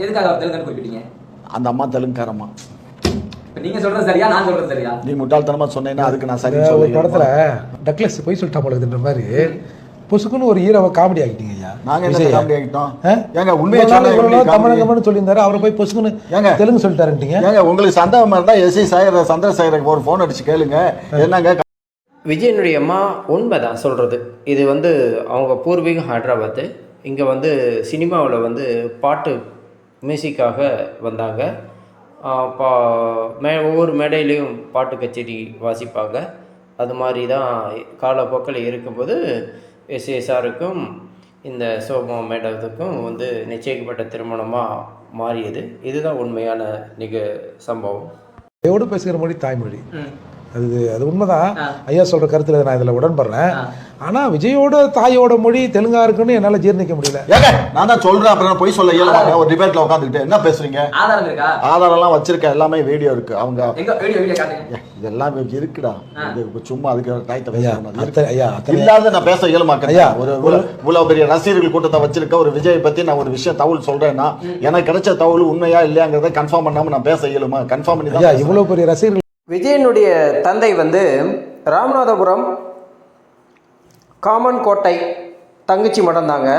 எதுக்காக அவர் தெலுங்குன்னு குறிப்பிட்டீங்க அந்த அம்மா தெலுங்குக்காரம்மா இப்ப நீங்க சொல்றது சரியா நான் சொல்றது சரியா? நீ முட்டாள்தனமா சொன்னேன்னா அதுக்கு நான் சரி இந்த ஒரு படத்துல டக்ளஸ் போய் சொல்லிட்டா போலதுன்ற மாதிரி பொசுக்குன்னு ஒரு ஹீரோவை காமெடி ஆக்கிட்டீங்க ஐயா. நாங்க என்ன. காமெடி ஆகிட்டோம்? ஏங்க உண்மையை இவ்வளவு நாள் சொன்னா இவ்வளவு எப்படி நாள் தமிழ் comedy? கம்மனு சொல்லியிருந்தாரு அவரை போய் பொசுக்குன்னு ஏங்க. தெலுங்கு சொல்லிட்டாருன்றீங்க ஏங்க உங்களுக்கு சந்தேகமா இருந்தா எஸ்சி சாயர சந்திரசேகருக்கு ஒரு ஃபோன் அடிச்சு கேளுங்க. என்னங்க விஜயனுடைய அம்மா உண்மைதான் சொல்கிறது இது வந்து அவங்க பூர்வீகம் ஹைதராபாத்து. இங்கே வந்து சினிமாவில் வந்து பாட்டு மியூசிக்காக வந்தாங்க. பா மே ஒவ்வொரு மேடையிலையும் பாட்டு கச்சேரி வாசிப்பாங்க. அது மாதிரி தான் காலப்போக்கில் இருக்கும்போது எஸ்ஏஎஸ்ஆருக்கும் இந்த சோமா மேடத்துக்கும் வந்து நிச்சயிக்கப்பட்ட திருமணமாக மாறியது. இதுதான் உண்மையான நிக சம்பவம். எவோடு பேசுகிற மொழி தாய்மொழி. அது அது உண்மைதான். ஐயா சொல்ற கருத்துல நான் இதுல உடன்படுறேன். ஆனா விஜயோட தாயோட மொழி தெலுங்கா இருக்குன்னு என்னால ஜீர்ணிக்க முடியல. ஏங்க நான் தான் சொல்றேன் அப்புறம் பொய் சொல்ல இயலுமாங்க ஒரு டிபேட்ல உட்காந்துக்கிட்டு என்ன பேசுறீங்க? ஆதாரம் இருக்கா? ஆதாரம் எல்லாம் வச்சிருக்கேன் எல்லாமே வீடியோ இருக்கு. அவங்க எங்க வீடியோ வீடியோ காட்டுங்க. ஏ, இதெல்லாம் இருக்குடா. இது இப்ப சும்மா அதுக்கு டயத்தை ஐயா இல்லாத நான் பேச இயலுமாக்க? ஐயா, ஒரு இவ்வளவு- இவ்வளவு பெரிய ரசிகர்கள் கூட்டத்தை வச்சிருக்க ஒரு விஜய் பத்தி நான் ஒரு விஷயம் தகவல் சொல்றேன்னா எனக்கு கிடைச்ச தகவல் உண்மையா இல்லையாங்கிறத கன்ஃபார்ம் பண்ணாம நான் பேச இயலுமா? கன்ஃபார்ம் பண்ணி. இவ்வளவு பெரிய ரசிகர்கள் விஜயனுடைய தந்தை வந்து ராமநாதபுரம் காமன் கோட்டை தங்கச்சி மடம் தாங்க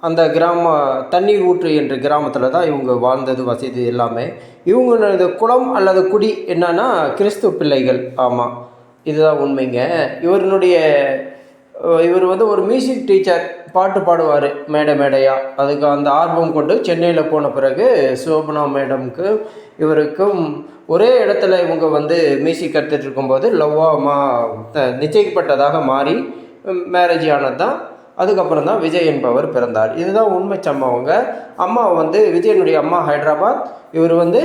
அந்த கிராம தண்ணீர் ஊற்று என்ற கிராமத்தில் தான் இவங்க வாழ்ந்தது வசதி எல்லாமே. இவங்களது குளம் அல்லது குடி என்னன்னா கிறிஸ்துவ பிள்ளைகள். ஆமாம் இதுதான் உண்மைங்க. இவருடைய இவர் வந்து ஒரு மியூசிக் டீச்சர் பாட்டு பாடுவார் மேடை மேடையாக அதுக்கு அந்த ஆர்வம் கொண்டு சென்னையில் போன பிறகு சோபனா மேடம்க்கு இவருக்கும் ஒரே இடத்துல இவங்க வந்து மியூசிக் கற்றுட்டு இருக்கும்போது லவ்வாமா நிச்சயிக்கப்பட்டதாக மாறி மேரேஜ் ஆனது தான். அதுக்கப்புறம் தான் விஜய் என்பவர் பிறந்தார். இதுதான் உண்மை சம்பவங்க அம்மா வந்து விஜயனுடைய அம்மா ஹைதராபாத். இவர் வந்து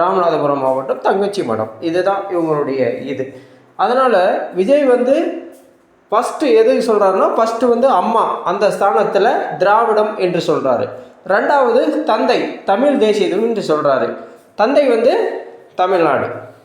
ராமநாதபுரம் மாவட்டம் தங்கச்சி மடம். இதுதான் இவங்களுடைய இது. அதனால் விஜய் வந்து ஃபஸ்ட்டு எது சொல்கிறாருன்னா ஃபஸ்ட்டு வந்து அம்மா அந்த ஸ்தானத்தில் திராவிடம் என்று சொல்கிறாரு ரெண்டாவது தந்தை தமிழ் தேசியம் என்று சொல்கிறாரு தந்தை வந்து தமிழ்நாடு.